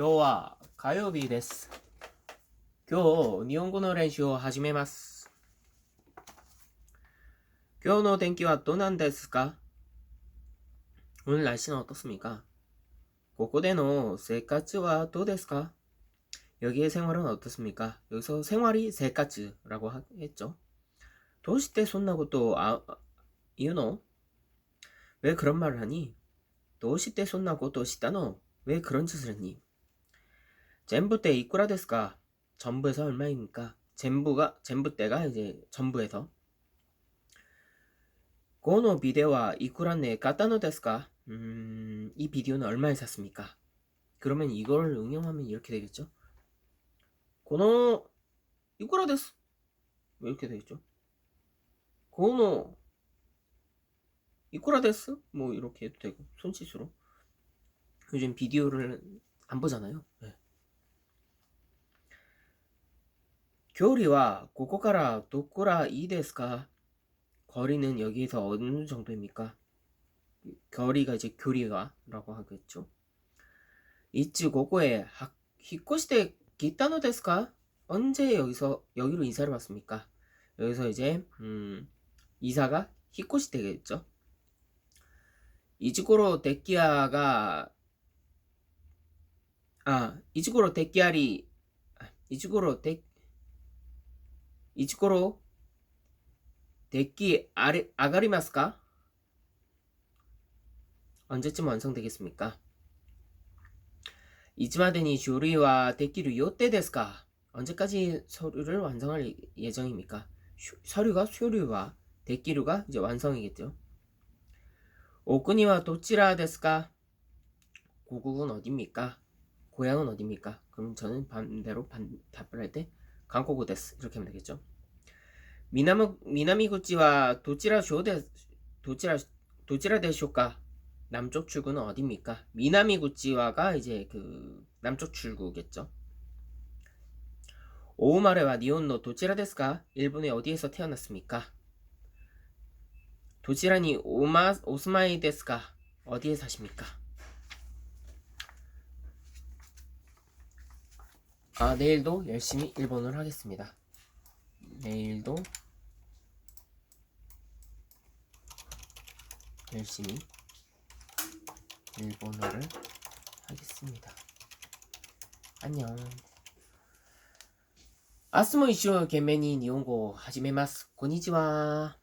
今日は火曜日です。今日、日本語の練習を始めます。今日の天気はどうなんですか 오늘 날씨는 어떻습니까? ここでの生活はどうですか? 여기의 생활은 어떻습니까? 여기서 생활이 生活라고 하- 했죠. どうしてそんなことをあ言うの? 왜 그런 말을 하니? どうしてそんなことをしたの? 왜 그런 짓을 했니? 전부 때 이꾸라 데스까? 전부에서 얼마입니까? 전부가 전부 때가 이제 전부에서 고노 비데오와 이꾸라네 까따노 데스까? 음, 이 비디오는 얼마에 샀습니까? 그러면 이걸 응용하면 이렇게 되겠죠? 고노 이꾸라 데스 왜 이렇게 되겠죠? 고노 이꾸라 데스 뭐 이렇게 해도 되고 손짓으로 요즘 비디오를 안 보잖아요. 네. 교리와 고코카라 도코라 이 데스까? 거리는 여기에서 어느 정도입니까? 거리가 이제 교리가라고 하겠죠. 이츠 고코에 학 히코시테 기타노 데스까? 언제 여기서 여기로 이사를 왔습니까? 여기서 이제 음, 이사가 히코시테겠죠. 이즈고로 데키아가 아 이즈고로 데키아리 아, 이즈고로 데 아가리마스까? 언제쯤 완성되겠습니까? 이즈마데니 쇼리와 데키를 요때 데스까? 언제까지 서류를 완성할 예정입니까? 쇼- 서류가 쇼류와 데키류가 이제 완성이겠죠. 오쿠니와 도치라 데스까? 고국은 어디입니까? 고향은 어디입니까? 그럼 저는 반대로 반, 답을 할 때 강코고 데스 이렇게 하면 되겠죠. 미나무 미나미구치와 도치라 쇼데 도치라 도치라 데쇼까? 남쪽 출구는 어디입니까? 미나미구치와가 이제 그 남쪽 출구겠죠. 오우마레와 니온노 도치라 데스까? 일본의 어디에서 태어났습니까? 도치라니 오마 오스마이 데스까? 어디에 사십니까? 아 내일도 열심히 일본어를 하겠습니다. 내일도 열심히 일본어를 하겠습니다. 안녕. 明日も一生懸命に日本語を始めます。こんにちは。